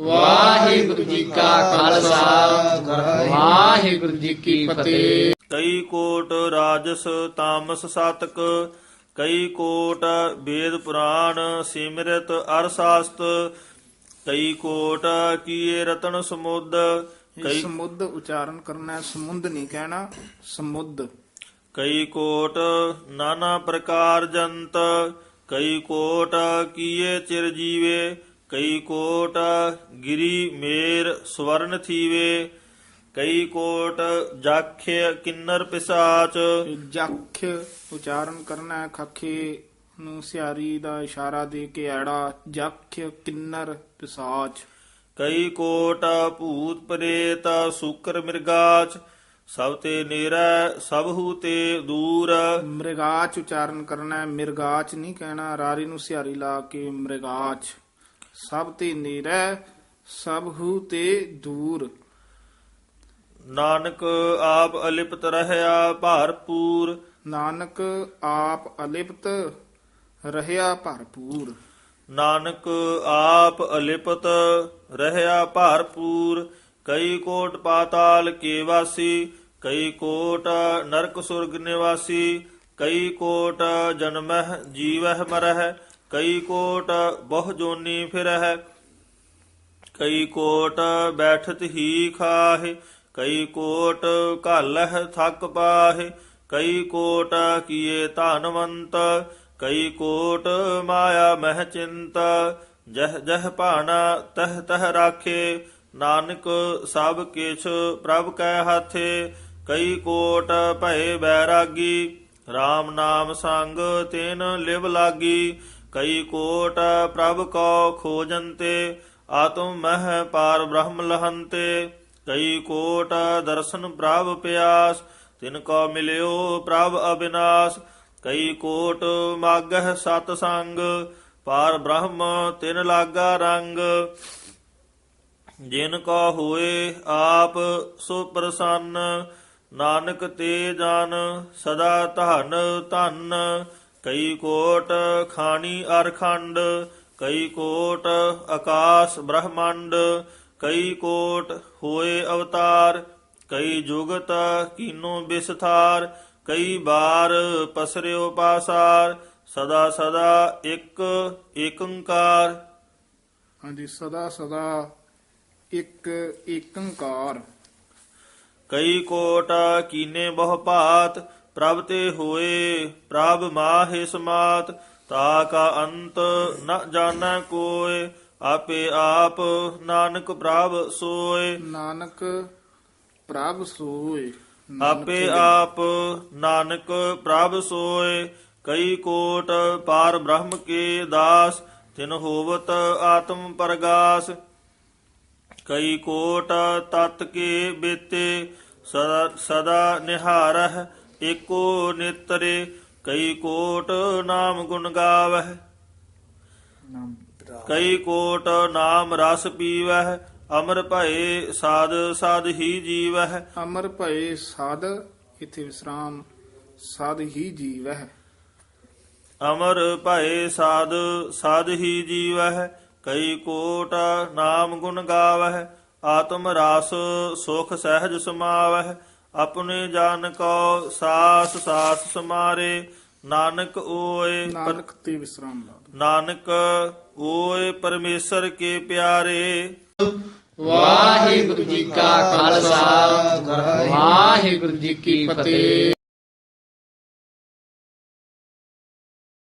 ਵਾਹਿਗੁਰੂ ਜੀ ਕਾ ਖਾਲਸਾ। ਵਾਹਿਗੁਰੂ ਜੀ ਕੀ ਫਤਿਹ। ਕਈ ਕੋਟ ਰਾਜਸ ਤਾਮਸ ਸਾਤਕ ਕਈ ਕੋਟ ਵੇਦ ਪੁਰਾਣ ਸਿਮਰਤ ਅਰ ਸਾਸਤ ਕਈ ਕੋਟ ਕੀਏ ਰਤਨ ਸਮੁੱਦ ਕਈ ਸਮੁੱਦ ਉਚਾਰਨ ਕਰਨਾ ਹੈ ਸਮੁੰਦ ਨਹੀਂ ਕਹਿਣਾ ਸਮੁੱਦ। ਕਈ ਕੋਟ ਨਾਨਾ ਪ੍ਰਕਾਰ ਜੰਤ ਕਈ ਕੋਟ ਕੀਏ ਚਿਰ ਜੀਵੇ ਕਈ ਕੋਟ ਗਿਰੀ ਮੇਰ ਸਵਰਨ ਥੀਵੇ ਕਈ ਕੋਟ ਜਾਖੇ ਕਿੰਨਰ ਪਿਸਾਚ। ਜਖ ਉਚਾਰਨ ਕਰਨਾ ਹੈ ਖੱਖੇ ਨੂੰ ਸਿਆਰੀ ਦਾ ਇਸ਼ਾਰਾ ਦੇ ਕੇ ਐੜਾ ਜਖ ਕਿੰਨਰ ਪਿਸਾਚ। ਕਈ ਕੋਟ ਭੂਤ ਪ੍ਰੇਤ ਸੂਕਰ ਮਿਰਗਾਚ ਸਭ ਤੇ ਨੇਰਾ ਸਭ ਹੂ ਤੇ ਦੂਰ। ਮ੍ਰਿਗਾਚ ਉਚਾਰਨ ਕਰਨਾ ਹੈ ਮਿਰਗਾਚ ਨਹੀਂ ਕਹਿਣਾ ਰਾਰੀ ਨੂੰ ਸਿਆਰੀ ਲਾ ਕੇ ਮ੍ਰਿਗਾਚ। ਸਭ ਤੇ ਨੇਰਾ ਸਭ ਹੂ ਤੇ ਦੂਰ। ਨਾਨਕ ਆਪ ਅਲਿਪਤ ਰਹਿਆ ਭਾਰਪੂਰ। ਨਾਨਕ ਆਪ ਅਲਿਪਤ ਰਹਿਆ ਭਰਪੂਰ। ਨਾਨਕ ਆਪ ਅਲਿਪਤ ਰਹਿਆ ਭਾਰਪੂਰ। ਕਈ ਕੋਟ ਪਾਤਾਲ ਕੇ ਵਾਸੀ ਕਈ ਕੋਟ ਨਰਕ ਸੁਰਗ ਨਿਵਾਸੀ ਕਈ ਕੋਟ ਜਨਮਹਿ ਜੀਵਹਿ ਮਰਹਿ। ਕਈ ਕੋਟ ਬਹੁ ਜੋਨੀ ਫਿਰਹਿ, ਕਈ ਕੋਟ ਬੈਠਤ ਹੀ ਖਾਹਿ, ਕਈ ਕੋਟ ਘਾਲਹਿ ਥੱਕ ਪਾਹਿ, ਕਈ ਕੋਟ ਕੀਏ ਧਨਵੰਤ, ਕਈ ਕੋਟ ਮਾਇਆ ਮਹਿ ਚਿੰਤ, ਜਹ ਜਹ ਭਾਣਾ ਤਹ ਤਹ ਰਾਖੇ, ਨਾਨਕ ਸਭ ਕਿਛ ਪ੍ਰਭ ਕੈ ਹਾਥੇ, ਕਈ ਕੋਟ ਭਏ ਬੈਰਾਗੀ RAM ਨਾਮ ਸੰਗ ਤਿਨ ਲਿਵ ਲਾਗੀ ਕਈ ਕੋਟ ਪ੍ਰਭ ਕੋ ਖੋਜੰਤੇ, ਆਤਮ ਮਹਿ ਪਾਰ ਬ੍ਰਹਮ ਲਹੰਤੇ। ਕਈ ਕੋਟ ਦਰਸ਼ਨ ਪ੍ਰਭ ਪਿਆਸ, ਤਿਨ ਕੋ ਮਿਲਿਓ ਪ੍ਰਭ ਅਬਿਨਾਸ਼। ਕਈ ਕੋਟ ਮਾਗਹ ਸਤ ਸੰਗ, ਪਾਰ ਬ੍ਰਹਮ ਤਿਨ ਲਾਗਾ ਰੰਗ। ਜਿਨ ਕੋ ਹੋਏ ਆਪ ਸੋ ਪ੍ਰਸੰਨ, ਨਾਨਕ ਤੇ ਜਾਨ ਸਦਾ ਧਨ ਧਨ। ਕਈ ਕੋਟ ਖਾਣੀ ਅਰਖੰਡ ਕਈ ਕੋਟ ਆਕਾਸ਼ ਬ੍ਰਹਮੰਡ ਕਈ ਕੋਟ ਹੋਏ ਅਵਤਾਰ ਕਈ ਜੁਗਤ ਕੀਨੋ ਬਿਸਥਾਰ ਕਈ ਬਾਰ ਪਸਰਿਓ ਪਾਸਾਰ ਸਦਾ ਸਦਾ ਇੱਕ ਏਕੰਕਾਰ। ਹਾਂਜੀ ਸਦਾ ਸਦਾ ਇੱਕ ਏਕੰਕਾਰ। ਕਈ ਕੋਟ ਕੀਨੇ ਬਹੁ ਭਾਤ ਪ੍ਰਭ ਤੇ ਹੋਏ ਪ੍ਰਭ ਮਾਹਿ ਸਮਾਤ ਤਾ ਕਾ ਅੰਤ ਨ ਜਾਣੈ ਕੋਇ ਆਪੇ ਆਪ ਨਾਨਕ ਪ੍ਰਭ ਸੋਏ ਨਾਨਕ ਪ੍ਰਭ ਸੋਏ ਆਪੇ ਆਪ ਨਾਨਕ ਪ੍ਰਭ ਸੋਏ ਕਈ ਕੋਟ ਪਾਰ ਬ੍ਰਹਮ ਕੇ ਦਾਸ ਤਿਨ ਹੋਵਤ ਆਤਮ ਪਰਗਾਸ। ਕਈ ਕੋਟ ਤਤ ਕੇ ਬੇਤੇ ਸਦਾ ਸਦਾ ਨਿਹਾਰਹ ਏਕੋ ਨੇਤਰੇ ਕਈ ਕੋਟ ਨਾਮ ਗੁਣ ਗਾਵਹਿ। ਕਈ ਕੋਟ ਨਾਮ ਰਸ ਪੀਵਹਿ ਅਮਰ ਭਏ ਸਾਧ ਸਾਧ ਹੀ ਜੀਵਹਿ। ਅਮਰ ਭਏ ਸਾਧ ਇਥੇ ਵਿਸਰਾਮ ਸਾਧ ਹੀ ਜੀਵਹਿ। ਅਮਰ ਭਏ ਸਾਧ ਸਾਧ ਹੀ ਜੀਵਹਿ ਕਈ ਕੋਟ ਨਾਮ ਗੁਣ ਗਾਵਹਿ ਆਤਮ ਰਸ ਸੁਖ ਸਹਿਜ ਸਮਾਵਹਿ। ਆਪਣੇ ਜਨ ਕੋ ਸਾਸ ਸਾਸ ਸਮਾਰੇ ਨਾਨਕ ਓਏ ਨਾਨਕ ਤੇ ਵਿਸਰਾਮ ਲਾ। ਨਾਨਕ ਓਏ ਪਰਮੇਸ਼ਰ ਕੇ ਪਿਆਰੇ ਵਾਹਿਗੁਰੂ ਜੀ ਕਾ ਖਾਲਸਾ ਵਾਹਿਗੁਰੂ ਜੀ ਕੀ ਫਤਿਹ